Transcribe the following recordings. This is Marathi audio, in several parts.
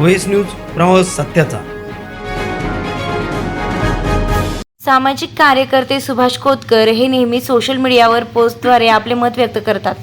व्हॉइस न्यूज प्रवास सत्याचा. सामाजिक कार्यकर्ते सुभाष कोतकर हे नेहमी सोशल मीडियावर पोस्टद्वारे आपले मत व्यक्त करतात.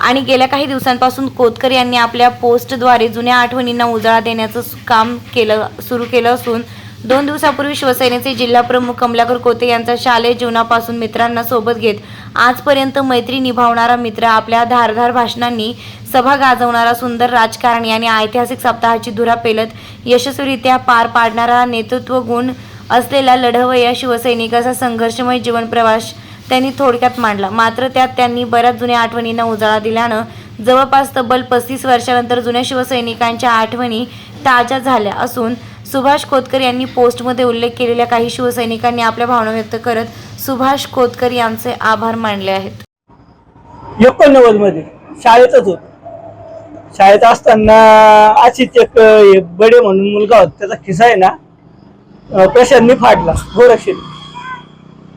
आणि गेल्या काही दिवसांपासून कोतकर यांनी आपल्या पोस्टद्वारे जुन्या आठवणींना उजाळा देण्याचं काम केलं सुरू केलं असून दोन दिवसापूर्वी शिवसेनेचे जिल्हा प्रमुख कमलाकर कोते यांचा शालेय जीवनापासून मित्रांना सोबत घेत आजपर्यंत मैत्री निभावणारा मित्र आपल्या धारधार भाषणांनी सभा गाजवणारा सुंदर राजकारणी आणि ऐतिहासिक सप्ताहाची धुरा पेलत यशस्वीरित्या पार पाडणारा नेतृत्व गुण असलेला लढवय्या शिवसैनिकाचा संघर्षमय जीवन प्रवास त्यांनी थोडक्यात मांडला. मात्र त्यात त्यांनी बऱ्याच जुन्या आठवणींना उजाळा दिल्यानं जवळपास तब्बल पस्तीस वर्षानंतर जुन्या शिवसैनिकांच्या आठवणी ताज्या झाल्या असून सुभाष खोतकर यांनी पोस्टमध्ये उल्लेख केलेल्या काही शिवसैनिकांनी आपल्या भावना व्यक्त करत सुभाष खोतकर यांचे आभार मानले आहेत. एकोणनव्वदमध्ये शाळेतच होत. शाळेत असताना अशीच एक बडे म्हणून मुलगा होता. त्याचा खिसा आहे ना अं, प्रशांतनी फाडला गोरक्षित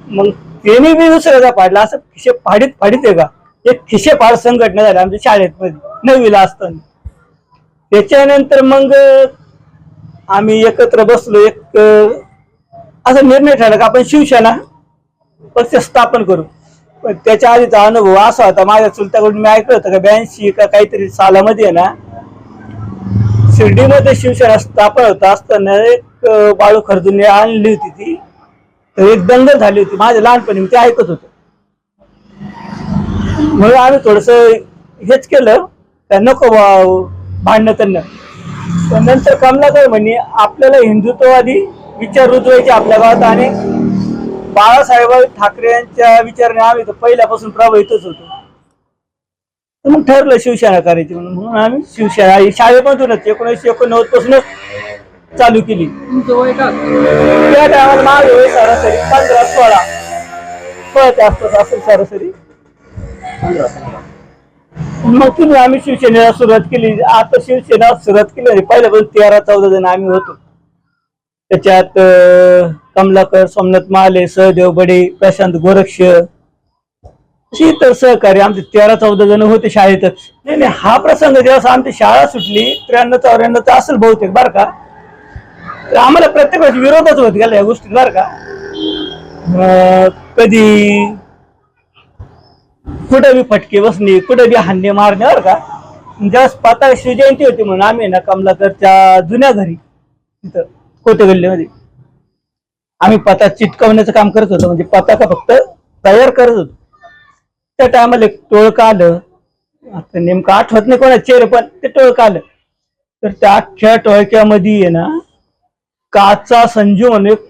मग त्याने बी दुसऱ्याचा फाडला. असं खिशे फाडीत फाडीत आहे का? एक खिशे फाड संघटना झाली आमच्या शाळेत मध्ये नववीला असताना. त्याच्यानंतर मग आम्ही एकत्र बसलो एक असा निर्णय ठरला का आपण शिवसेना पक्ष स्थापन करू. पण त्याच्या आधीचा अनुभव असा होता माझ्या चुलत्याकडून मी ऐकलं होतं का ब्याऐंशी का काहीतरी सालामध्ये आहे ना शिर्डीमध्ये शिवसेना स्थापन होत असताना एक बाळू खर्जुने आणली होती ती. तर एक दंगल झाली होती माझ्या लहानपणी मी ते ऐकत होतो. म्हणून आम्ही थोडस हेच केलं का नको भांडणं त्यांना नंतर कमलाकर म्हणे आपल्याला हिंदुत्ववादी विचार रुजवायचे आपल्या गावात आणि बाळासाहेब ठाकरे यांच्या विचाराने आम्ही तर पहिल्यापासून प्रभावितच होतो. तर मग ठरलं शिवसेना करायची म्हणून. म्हणून आम्ही शिवसेना ही शाळेमधूनच एकोणीसशे एकोणनव्वद पासूनच चालू केली. त्या टायमाला माझं वय सरासरी पंधरा सोळा. कळत आसपास असेल सरासरी. मग तुम्ही आम्ही शिवसेनेला सुरुवात केली. आता शिवसेना सुरुवात केली पहिल्या पहिल्यापासून तेरा चौदा जण आम्ही होतो. त्याच्यात कमलाकर सोमनाथ महाले सहदेव बडे प्रशांत गोरक्ष अशी इतर सहकारी आमचे तेरा चौदा जण होते शाळेतच. नाही नाही हा प्रसंग जेव्हा आमची शाळा सुटली त्र्याण्णव चौऱ्याण्णवचा असेल बहुतेक बरं का. तर आम्हाला प्रत्येक वेळेस विरोधच होत गेला या गोष्टीत बरं का. कधी कुठं बी फटके बसणे कुठं बी हान्य मारण्यावर का? जेव्हा पाता शिवजयंती होती म्हणून आम्ही ना कमलाकरच्या जुन्या घरी तिथं कोतेगल्लीमध्ये आम्ही पता चिटकवण्याचं काम करत होतो. म्हणजे पताका फक्त तयार करत होतो. त्या टायमाला एक टोळकं आलं. आता नेमकं आठवत नाही कोणा चेहरे पण ते टोळकं आलं. तर त्या अख्ख्या टोळक्यामध्ये आहे ना काचा संजू म्हणून एक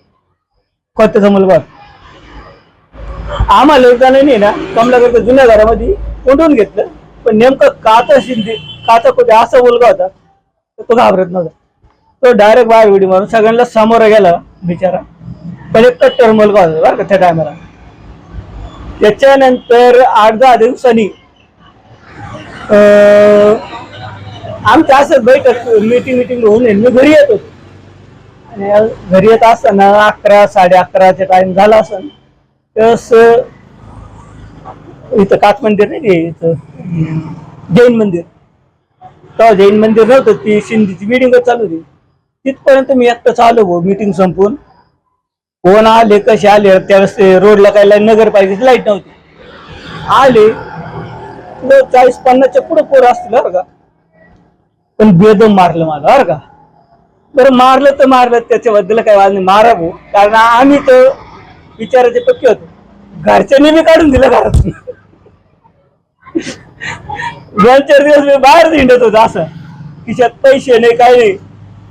खोत्याचा मुलगा होता. आम्हाला जणांनी ना कमलाकडच्या जुन्या घरामध्ये कोंडून घेतलं. पण नेमकं काचा शिंदे काचा कुठे असा मुलगा होता तर तो घाबरत नव्हता. तो डायरेक्ट बाहेर उडी मारून सगळ्यांना समोर गेला बिचारा. पण एक कट्टर मुलगा होता बरं का त्या टायमाला त्याच्यानंतर आठ दहा दिवसांनी अं, आमचं असं बैठक मीटिंग मिटिंग होऊन येईल. मी घरी येत होतो. आणि घरी येत असताना अकरा साडे अकराचा टाइम झाला असं त्यावेळेस इथं काच मंदिर नाही इथं? जैन मंदिर. तेव्हा जैन मंदिर नव्हतं ती शिंदीची मिटिंग चालू होती. तिथपर्यंत मी एकटाच आलो भाऊ मिटिंग संपून. कोण आले कसे आले त्यावेळेस ते रोडला काय लाईन नगरपालिकेची लाइट नव्हती. आले. चाळीस पन्नासच्या पुढं पोरं असतील बरं का. पण बेदम मारलं मला बरं का. बरं मारलं तर मारलं त्याच्याबद्दल काय वाद नाही. मारा भाऊ. कारण आम्ही तर विचाराचे पक्के होते. घरच्यांनी मी काढून दिलं घरातून दोन चार दिवस मी बाहेर हिंडत होतो असं. खिशात पैसे नाही काही नाही.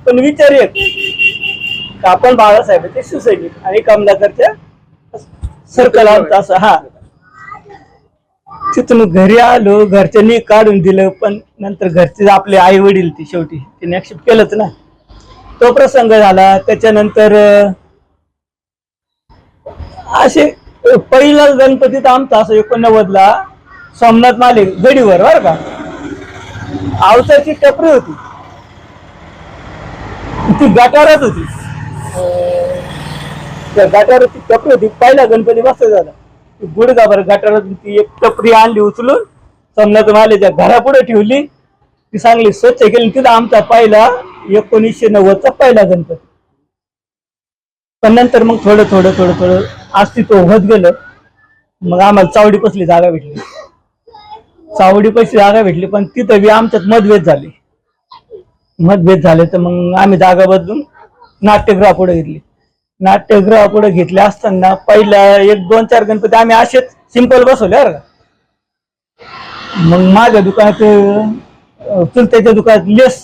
पण विचार येत का आपण बाळासाहेब ते शिवसैनिक आणि कमलाकरच्या सर्कल आमचं असं हा. तिथून घरी आलो घरच्यांनी काढून दिलं पण नंतर घरचे आपले आई वडील ते शेवटी तिने ऍक्सेप्ट केलंच ना. तो प्रसंग झाला. त्याच्यानंतर असे पहिला गणपती तर आमचा असं एकोणनव्वदला सोमनाथ माले गडीवर बर का? आवसाची टपरी होती. ती गटारात होती. त्या गटारात टपरी होती. पहिला गणपती बसत झाला. ती गुडगाभर गटारातून ती एक टपरी आणली उचलून. सोमनाथ मालेच्या घरापुढे ठेवली. ती चांगली स्वच्छ केली. तिथं आमचा पहिला एकोणीसशे नव्वदचा पहिला गणपती. पण नंतर मग थोडं थोडं थोडं थोडं अस्तित्व होत गेलं. मग आम्हाला चावडी पसली जागा भेटली? चावडी पसली जागा भेटली पण तिथं बी आमच्यात मतभेद झाले. मतभेद झाले तर मग आम्ही जागा बदलून नाट्यगृह पुढे घेतली. नाट्यगृह पुढे घेतले असताना पहिल्या एक दोन चार गणपती आम्ही असेच सिंपल बसवले बरं का. मग माझ्या दुकानात चुलत्याच्या दुकानात लेस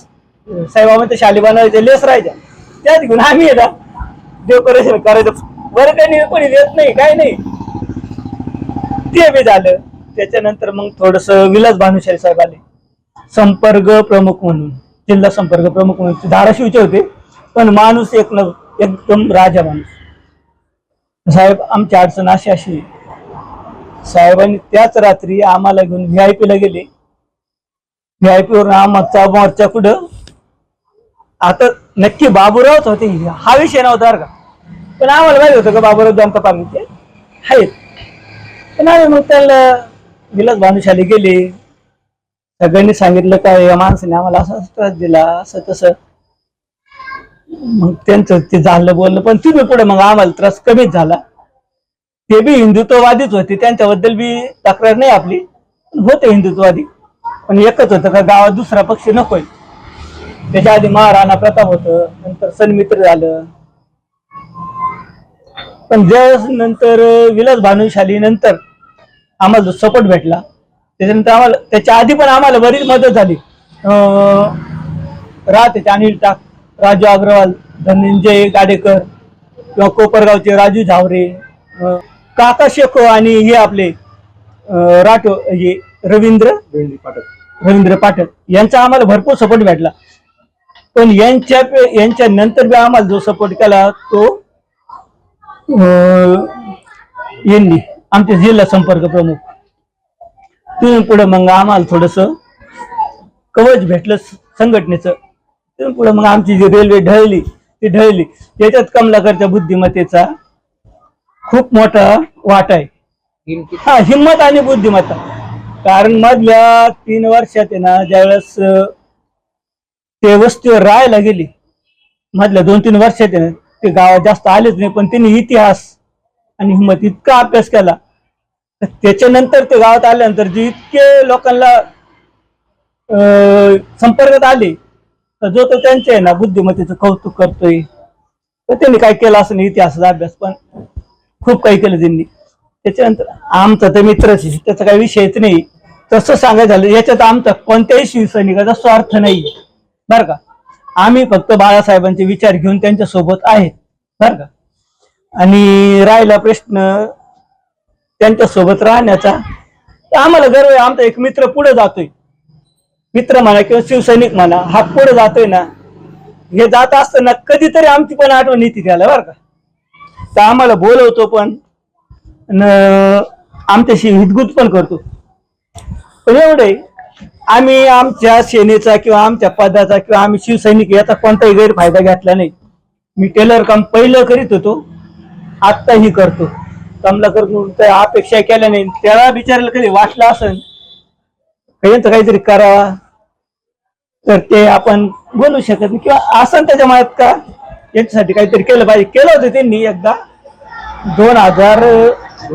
साईबाबांच्या शाली बनवायचे लेस राहायच्या. त्यात घेऊन आम्ही येतात डेकोरेशन करायचं. बरं काही कोणी देत नाही काय नाही. ते बी झालं. त्याच्यानंतर मग थोडस विलास भानुशाली साहेब आले. संपर्क प्रमुख म्हणून जिल्हा संपर्क प्रमुख म्हणून. धाराशिवचे होते पण माणूस एक न एकदम राजा माणूस. साहेब आमची अडचण अशी अशी. साहेबांनी त्याच रात्री आम्हाला घेऊन व्ही आय ला गेले. व्ही आय वरून आमचा मोर्चा कुठं आता नक्की बाबूरावच होते. हा विषय नव्हता का. पण आम्हाला माहिती होतं का बाबूराव दंत ते आहेत. पण आम्ही मग त्याला विलास भानुशाली गेले. सगळ्यांनी सांगितलं काय या माणसाने आम्हाला असा त्रास दिला असं तसं. मग त्यांचं ते झालं बोललं पण तुम्ही पुढे मग आम्हाला त्रास कमीच झाला. ते बी हिंदुत्ववादीच होते त्यांच्याबद्दल बी तक्रार नाही आपली. पण होते हिंदुत्ववादी. पण एकच होतं का गावात दुसरा पक्ष नकोय. त्याच्या आधी महाराणा प्रताप होतं नंतर सन्मित्र झालं. पण ज्यावेळेस नंतर विलास भानुशाली नंतर आम्हाला जो सपोर्ट भेटला त्याच्यानंतर आम्हाला त्याच्या आधी पण आम्हाला बरीच मदत झाली. राहते अनिल टाक राजू अग्रवाल धनंजय गाडेकर किंवा कोपरगावचे राजू झावरे काका शेखो आणि हे आपले राठो हे रवींद्र रवींद्र पाठक. यांचा आम्हाला भरपूर सपोर्ट भेटला. पण यांच्या यांच्या नंतर बी आम्हाला जो सपोर्ट केला तो यांनी आमचे जिल्हा संपर्क प्रमुख. तिथून पुढे मग आम्हाला थोडस कवच भेटलं संघटनेचं. तिथून पुढे मग आमची जी रेल्वे ढळली ती ढळली. त्याच्यात कमलाकरच्या बुद्धिमत्तेचा खूप मोठा वाटा आहे. हा हिंमत आणि बुद्धिमत्ता. कारण मधल्या तीन वर्षात आहे ना ज्यावेळेस ते वस्तीवर राहायला गेली मधल्या दोन तीन वर्षात आहे ना ते गावात जास्त आलेच नाही पण त्यांनी इतिहास आणि हिंमत इतका अभ्यास केला. तर त्याच्यानंतर ते गावात आल्यानंतर जे इतके लोकांना संपर्कात आले तर जो तो त्यांचे आहे ना बुद्धिमत्तेचं कौतुक करतोय तर त्यांनी काय केलं असं नाही इतिहासाचा अभ्यास पण खूप काही केलं त्यांनी. त्याच्यानंतर आमचा तर मित्रच त्याचा काही विषयच नाही. तसं सांगायचं झालं याच्यात आमचा कोणत्याही शिवसैनिकाचा स्वार्थ नाही बरं का. आम्ही फक्त बाळासाहेबांचे विचार घेऊन त्यांच्यासोबत आहेत बरं का? आणि राहिला प्रश्न त्यांच्यासोबत राहण्याचा. तर आम्हाला गर्व आहे आमचा एक मित्र पुढे जातोय. मित्र म्हणा किंवा शिवसैनिक म्हणा हा पुढे जातोय ना. हे जात असताना कधीतरी आमची पण आठवण येते त्याला बरं का? तर आम्हाला बोलवतो पण न आमच्याशी हितगुत पण करतो. पण एवढे आम्ही आमच्या सेनेचा किंवा आमच्या पदाचा किंवा आम्ही शिवसैनिक याचा कोणताही गैरफायदा घेतला नाही. मी टेलर काम पहिलं करीत होतो आत्ताही करतो. कमलाकर अपेक्षा केल्या नाही. त्याला बिचारायला कधी वाटलं असेल यांचं काहीतरी करावा. तर ते आपण बोलू शकत नाही. किंवा असं त्याच्या मनात का? यांच्यासाठी काहीतरी केलं पाहिजे. केलं होतं त्यांनी एकदा. दोन हजार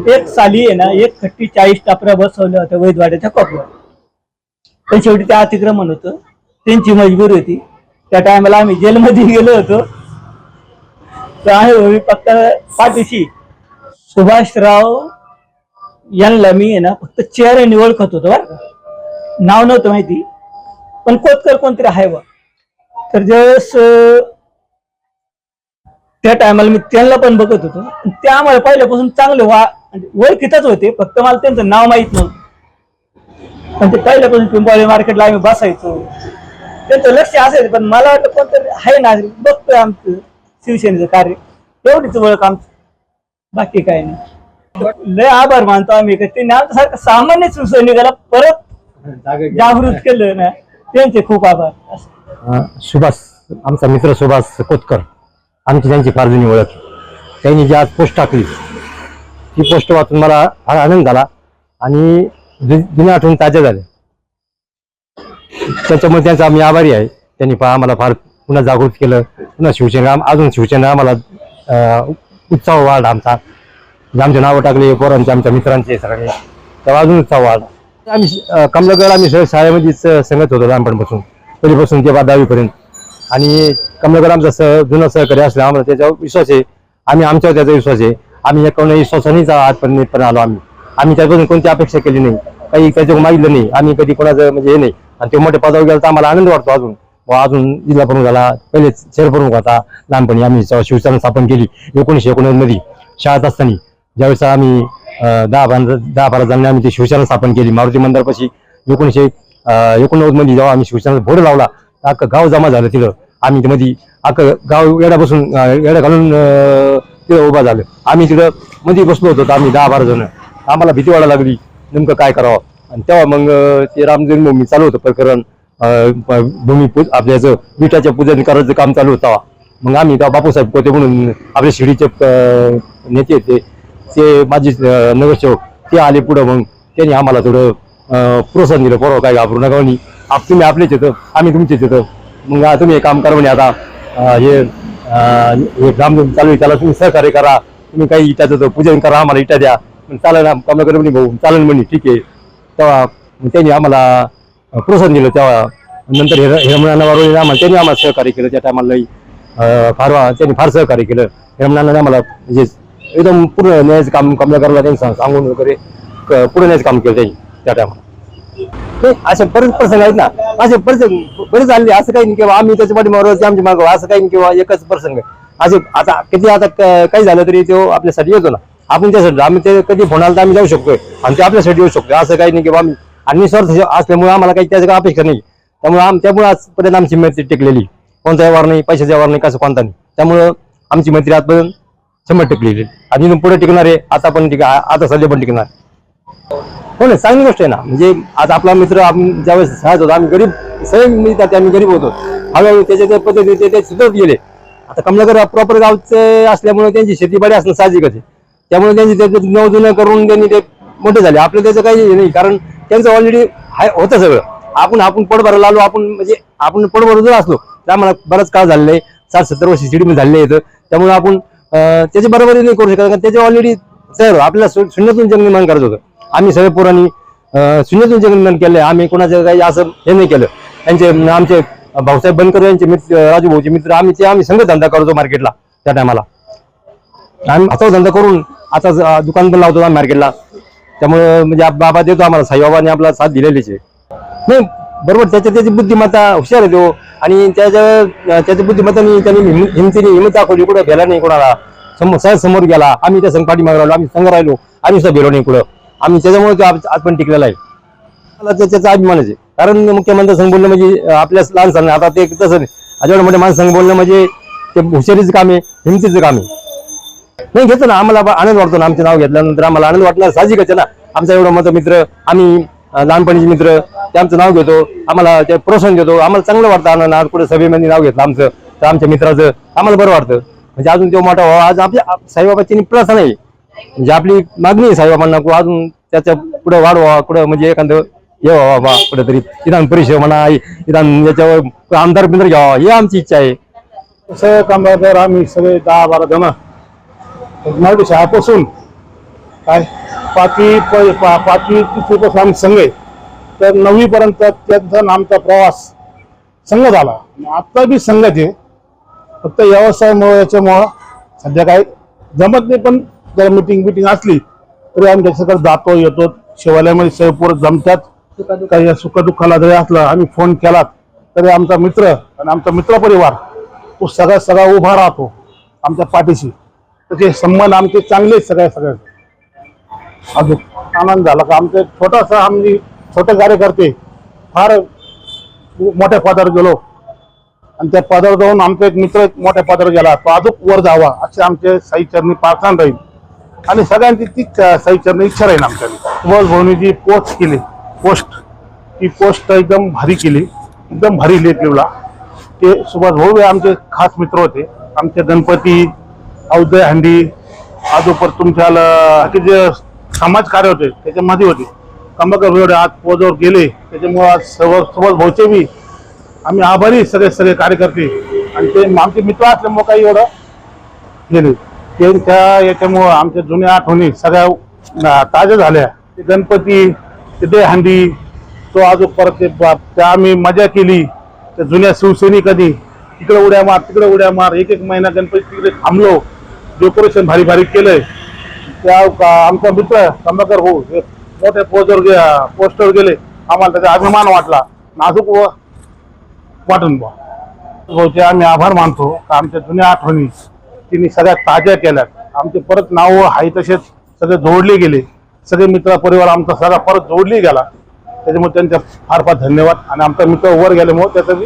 एक साली आहे ना एक खट्टी चाळीस टापऱ्या बसवल्या होत्या वैदवाड्याच्या कोपऱ्यावर. पण शेवटी ते अतिक्रमण होतं. त्यांची मजबुरी होती. त्या टायमाला आम्ही जेलमध्ये गेलो होतो. तर आहे हो, फक्त पाठीशी सुभाषराव यांना मी आहे ना फक्त चेहऱ्याने ओळखत होतो बरं नाव नव्हतं माहिती. पण कोतकर कोणतरी आहे बा. तर ज्यावेळेस त्या टायमाला मी त्यांना पण बघत होतो. त्या आम्हाला पहिल्यापासून चांगले वा ओळखीतच होते. फक्त मला त्यांचं नाव माहीत नव्हतं. पण ते पहिल्यापासून पिंपळी मार्केटला आम्ही बसायचो. त्यांचं लक्ष असायचं पण मला वाटतं कोणतरी आहे नागरिक बघतोय आमचं शिवसेनेचं कार्य. एवढीच ओळख आमचं. बाकी काय नाही. लय आभार मानतो आम्ही का त्यांनी आमच्यासारखं सामान्य शिवसैनिकाला परत जागृत केलं ना त्यांचे खूप आभार. सुभाष आमचा मित्र सुभाष कोतकर आमची त्यांची फार जुनी ओळख त्यांनी जी आज पोस्ट टाकली ती पोस्ट वाचून मला फार आनंद झाला. आणि जु- जुन्या आठवणी ताज्या झाल्या त्याच्यामुळे त्यांचा आम्ही आभारी आहे. त्यांनी पहा आम्हाला फार पुन्हा जागृत केलं. पुन्हा शिवसेना अजून शिवसेना आम्हाला उत्साह वाढ आमचा. आमचे नावं टाकले पोरांचे आमच्या मित्रांचे सगळे. तेव्हा अजून उत्साह वाढ. आम्ही अं, कमलागड आम्ही सगळं शाळेमध्येच संगत होतो लहानपणापासून. पहिलीपासून ते दहावीपर्यंत. आणि कमलागड आमचा सह जुना सहकारी असल्या आम्हाला त्याच्यावर विश्वास आहे. आम्ही आमच्यावर त्याचा विश्वास आहे. आम्ही एकावन्न विश्वासानेच आजपर्यंत पण आलो आम्ही. आम्ही त्यापासून कोणती अपेक्षा केली नाही. काही त्याच्याकडून मागितलं नाही. आम्ही कधी कोणाचं म्हणजे हे नाही. आणि ते मोठे पदावर गेला तर आम्हाला आनंद वाटतो अजून. बुवा अजून जिल्हा प्रमुख झाला पहिले शहर प्रमुख होता. लहानपणी आम्ही शिवसेना स्थापन केली एकोणीसशे एकोणनव्वदमध्ये शाळेत असताना. ज्यावेळेस आम्ही दहा बारा दहा बारा जणांनी आम्ही ती शिवसेना स्थापन केली. मारुती मंदिरापाशी एकोणीसशे एकोणनव्वदमध्ये जेव्हा आम्ही शिवसेना भोड लावला तर अख्खं गाव जमा झालं तिथं. आम्ही मध्ये अख्खं गाव येड्या बसून अं, येड्या घालून तिथं उभा झालं. आम्ही तिथं मध्ये बसलो होतो तर आम्ही दहा बारा जण. आम्हाला भीती वाटायला लागली. नेमकं काय करावं? आणि तेव्हा मग ते राम जन्मभूमी चालू होतं प्रकरण. अं, भूमी पूज आपल्याचं विटाच्या पूजन करायचं काम चालू होतं तेव्हा. मग आम्ही तेव्हा बापूसाहेब कोते म्हणून आपले शिडीचे नेते ते ते माझे नगरसेवक ते आले पुढं मग. त्यांनी आम्हाला थोडं प्रोत्साहन दिलं परवा काय घाबरू नका म्हणे. आप तुम्ही आपलेच येतं आम्ही तुमचेच येतं मग तुम्ही हे काम करा म्हणे आता. हे हे काम चालू आहे त्याला तुम्ही सहकार्य करा. तुम्ही काही इटाचं पूजन करा आम्हाला इटा द्या. चालेल ना कमलाकर म्हणे भाऊ चालेल म्हणे ठीक आहे. तेव्हा त्यांनी आम्हाला प्रोत्साहन दिलं. तेव्हा नंतर हिर हिरमणांना वरून आम्हाला त्यांनी आम्हाला सहकार्य केलं. त्या टायमाला फार त्यांनी फार सहकार्य केलं. हिरमणांना आम्हाला म्हणजे एकदम पूर्ण न्यायचं काम कमलाकरला त्यांनी सांग- सांगून वगैरे पूर्ण न्यायचं काम केलं त्यांनी त्या टायमाला असे बरेच प्रसंग आहेत ना. असे प्रसंग बरेच आले असं काही नाही किंवा आम्ही त्याच्या पाठीमागं ते आमच्या मागं असं काही नाही किंवा एकच प्रसंग असे आता किती आता काही झालं तरी तो आपल्यासाठी येतो ना. आपण त्यासाठी आम्ही ते कधी फोन आला तर आम्ही जाऊ शकतोय. आणि ते आपल्यासाठी येऊ शकतो असं काही नाही किंवा आम्ही आणि स्वार्थ असल्यामुळे आम्हाला काही त्याचं काही अपेक्षा नाही. त्यामुळे आम त्यामुळे आजपर्यंत आमची मैत्री टिकलेली. कोणता व्यवहार नाही पैशाचा व्यवहार नाही कसं कोणता नाही. त्यामुळं आमची मैत्री आजपर्यंत शंभर टिकलेली. आणि पुढे टिकणार आहे आता पण टिका आता सध्या पण टिकणार. हो ना चांगली गोष्ट आहे ना. म्हणजे आज आपला मित्र आपण ज्यावेळेस सहज होतो आम्ही गरीब सगळे मिळतात आम्ही गरीब होतो. हळूहळू त्याच्या त्या पद्धतीने ते- ते सुधरत गेले. आता कमलाकर प्रॉपर गावचे असल्यामुळे त्यांची शेतीबाडी असणं साहजिकच आहे. त्यामुळे त्यांची त्याचं नवजुनं करून त्यांनी ते मोठे झाले. आपलं त्याचं काही हे नाही कारण त्यांचं ऑलरेडी होतं सगळं. आपण आपण पोट भरायला आलो आपण म्हणजे आपण पोट भरून जर असलो. तर आम्हाला बराच काळ झालेला आहे. सात सत्तर वर्ष सिडीमध्ये झालेले आहेत त्यामुळे आपण त्याची बरोबरी नाही करू शकत कारण त्याचे ऑलरेडी सर आपल्याला शून्यातून जग निर्माण करायचं होतं. आम्ही सगळे पोरांनी शून्यातून जग निर्माण आम्ही कोणाचं काही असं हे नाही केलं. त्यांचे आमचे भाऊसाहेब बनकर यांचे मित्र राजू भाऊचे मित्र आम्ही ते आम्ही संघ धंदा करतो मार्केटला त्या टायमाला आम्ही हातावर धंदा करून आता दुकान पण लावतो मार्केटला त्यामुळे म्हणजे आप- बाबा देतो आम्हाला साईबाबाने आपला साथ दिलेलीच आहे. नाही बरोबर त्याच्या त्याची बुद्धिमत्ता हुशार आहे तो. आणि त्याच्या त्याच्या बुद्धिमत्ताने त्यांनी हिमतीने हिंमत दाखवली कुठं गेला नाही कोणाला. समोर सहज समोर गेला. आम्ही त्या संघ पाठीमागे राहिलो आम्ही संघ राहिलो. आम्ही सुद्धा गेलो नाही कुठं. आम्ही त्याच्यामुळे तो आज पण टिकलेला आहे. मला त्याचा अभिमानच आहे. कारण मुख्यमंत्री संघ बोलणं म्हणजे आपल्या लहान सण आता ते तसं नाही. आज मोठे माणसं संघ बोलणं म्हणजे ते हुशारीचं काम आहे हिमतीचं काम आहे. नाही घेतो ना आम्हाला आनंद वाटतो ना आमचं नाव घेतल्यानंतर आम्हाला आनंद वाटणार. साहजिकच आहे ना आमचा एवढा मत मित्र आम्ही लहानपणीचे मित्र ते आमचं नाव घेतो आम्हाला ते प्रोत्साहन देतो आम्हाला चांगलं वाटतं. आनंद आज कुठे सभेमध्ये नाव घेतलं आमचं तर आमच्या मित्राचं आम्हाला बरं वाटतं. म्हणजे अजून तो मोठा व्हावा. आज आपल्या साईबाबाची प्रार्थना आहे. म्हणजे आपली मागणी आहे साईबाबांना अजून त्याच्या पुढे वाढवा कुठं म्हणजे एखादं हे व्हावा बा कुठेतरी. विधान परिषद म्हणा विधान याच्यावर आमदार बिंदर घ्यावा ही आमची इच्छा आहे. सगळे कामगार आम्ही सगळे दहा बारा जण मराठी शाळेपासून काय? पाचवी प- पा- पाचवी तिसरीपासून आम्ही संघ आहे. तर नववीपर्यंत त्यांचा आणि आमचा प्रवास संघ झाला. आणि आत्ता बी संघच आहे. फक्त व्यवसायामुळे याच्यामुळं सध्या काय जमत नाही पण जर मिटिंग बिटिंग असली तरी आम्ही त्याच्याकडे जातो येतो शिवालयामध्ये सैपूर जमतात. काही सुखदुःखाला जरी असलं आम्ही फोन केला तरी आमचा मित्र आणि आमचा मित्रपरिवार तो सगळा सगळा उभा राहतो आमच्या पाठीशी. तर ते संबंध आमचे चांगले आहेत सगळ्या सगळ्या. अजून आनंद झाला का? आमचे छोटासा आम्ही छोटे कार्यकर्ते फार मोठ्या पदावर गेलो. आणि त्या पदावर जाऊन आमचा एक मित्र एक मोठ्या पदावर गेला. तो अजून वर जावा असे आमचे साईचरणी प्रार्थना राहील. आणि सगळ्यांची तीच साईचरणी इच्छा राहील आमच्याकडे. सुभाष भाऊनी जी पोस्ट केली. पोस्ट. ती पोस्ट एकदम भारी केली. एकदम भारी लेखलीला ते सुभाष भाऊ हे आमचे खास मित्र होते. आमचे गणपती औदय हंडी आजोपर तुमच्या की जे समाज कार्य होते त्याच्यामध्ये होते. कंबाकर एवढे आज पोजवर गेले त्याच्यामुळे आज सर्व सोबत भाऊचे बी आम्ही आभारी सगळे सगळे कार्यकर्ते. आणि ते आमचे मित्र असल्यामुळे काही एवढं गेले त्यांच्या याच्यामुळं आमच्या जुन्या आठवणी सगळ्या ताज्या झाल्या. ते गणपती ते देहंडी तो अजून परत ते त्या आम्ही मजा केली. त्या जुन्या शिवसैनिकांनी तिकडे उड्या मार तिकडे उड्या मार एक एक महिना गणपती तिकडे थांबलो. डेकोरेशन भारी भारी केलंय त्या आमचा मित्र कमलाकर हो हे मोठ्या पोस्टर पोस्टर गेले आम्हाला त्याचा अभिमान वाटला. नाजूक व वाटून बा भाऊचे आम्ही आभार मानतो का आमच्या जुन्या आठवणी तिने सगळ्या ताज्या केल्यात. आमचे परत नाव हाय तसेच सगळे जोडले गेले. सगळे मित्र परिवार आमचा सगळा परत जोडली गेला. त्याच्यामुळे त्यांच्या फार फार धन्यवाद. आणि आमचा मित्र वर गेल्यामुळे त्याचं मी